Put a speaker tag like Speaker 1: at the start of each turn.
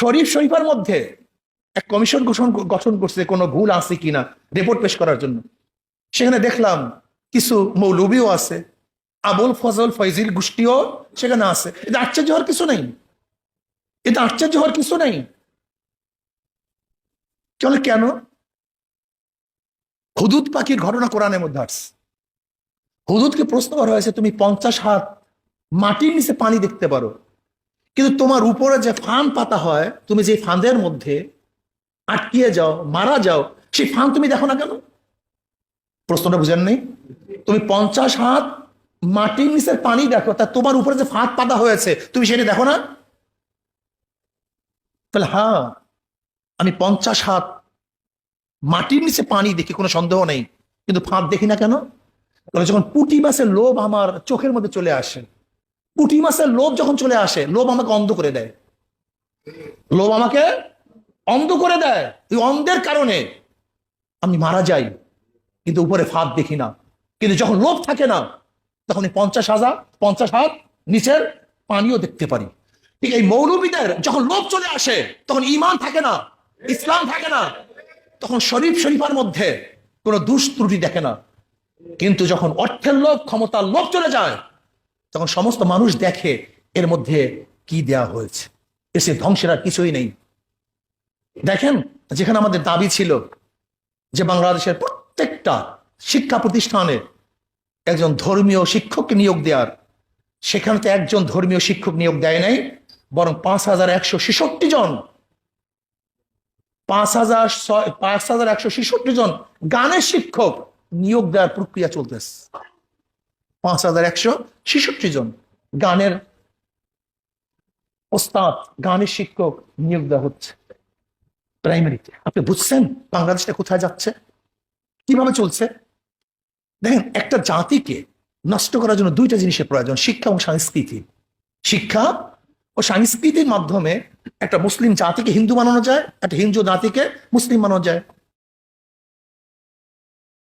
Speaker 1: শরীফ শরীফের মধ্যে এক কমিশন গঠন গঠন করছে, কোনো ভুল আছে কিনা রিপোর্ট পেশ করার জন্য। সেখানে দেখলাম কিছু মৌলবীও আছে, আবুল ফজল ফৈজিল গোষ্ঠীও সেখানে আছে। এটা আশ্চর্য হওয়ার কিছু নেই। এটা আশ্চর্য হওয়ার কিছু নেই। চলে কেন? হুদুদ পাখির ঘটনা কোরআনের মধ্যে আসছে। হুদুদকে প্রশ্ন করা হয়েছে, তুমি পঞ্চাশ হাত মাটির নিচে পানি দেখতে পারো। কিন্তু তোমার উপরে যে ফান পাতা হয়, তুমি যে ফাঁদের মধ্যে আটকিয়ে যাও, মারা যাও, সেই ফান তুমি দেখো না কেন? প্রশ্নটা বুঝেন নেই তুমি পঞ্চাশ হাত মাটির নিচের পানি দেখো, তা তোমার উপরে যে ফাঁদ পাতা হয়েছে, তুমি সেটা দেখো না? তাহলে হ্যাঁ আমি পঞ্চাশ হাত মাটির নিচে পানি দেখি, কোনো সন্দেহ নেই, কিন্তু ফাঁদ দেখি না কেন? যখন পুঁটি মাছের লোভ আমার চোখের মধ্যে চলে আসে পুঁটি মাছের লোভ যখন চলে আসে, লোভ আমাকে অন্ধ করে দেয়। লোভ আমাকে অন্ধ করে দেয়। এই অন্ধের কারণে আমি মারা যাই, কিন্তু উপরে ফাঁদ দেখি না। কিন্তু যখন লোভ থাকে না, তখন এই পঞ্চাশ হাজার, পঞ্চাশ হাত নিচের পানিও দেখতে পারি। ঠিক এই মৌলবীদের যখন লোভ চলে আসে, তখন ইমান থাকে না, ইসলাম থাকে না, তখন শরীফ শরীফার মধ্যে কোনো দুষ ত্রুটি দেখে না। কিন্তু যখন অর্থের লোভ, ক্ষমতার লোভ চলে যায় তখন সমস্ত মানুষ দেখে এর মধ্যে কি দেয়া হয়েছে। এসে ধ্বংসের আর কিছুই নেই। দেখেন, যেখানে আমাদের দাবি ছিল যে বাংলাদেশের প্রত্যেকটা শিক্ষা প্রতিষ্ঠানে একজন ধর্মীয় শিক্ষককে নিয়োগ দেওয়ার, সেখানে তো একজন ধর্মীয় শিক্ষক নিয়োগ দেয় নাই, বরং পাঁচ হাজার একশো ছেষট্টি জন, পাঁচ হাজার পাঁচ হাজার একশো ছেষট্টি জন গানের শিক্ষক নিয়োগ দেওয়ার প্রক্রিয়া চলতেছে। পাঁচ হাজার একশো ছেষট্টি জন গানের ওস্তাদ, গানের শিক্ষক নিয়োগ দেওয়া হচ্ছে প্রাইমারিতে। আপনি বুঝছেন বাংলাদেশটা কোথায় যাচ্ছে? কীভাবে চলছে? দেখেন, একটা জাতিকে নষ্ট করার জন্য দুইটা জিনিসের প্রয়োজন, শিক্ষা এবং সংস্কৃতি। শিক্ষা ও সংস্কৃতির মাধ্যমে একটা মুসলিম জাতিকে হিন্দু বানানো যায়, একটা হিন্দু জাতিকে মুসলিম বানানো যায়।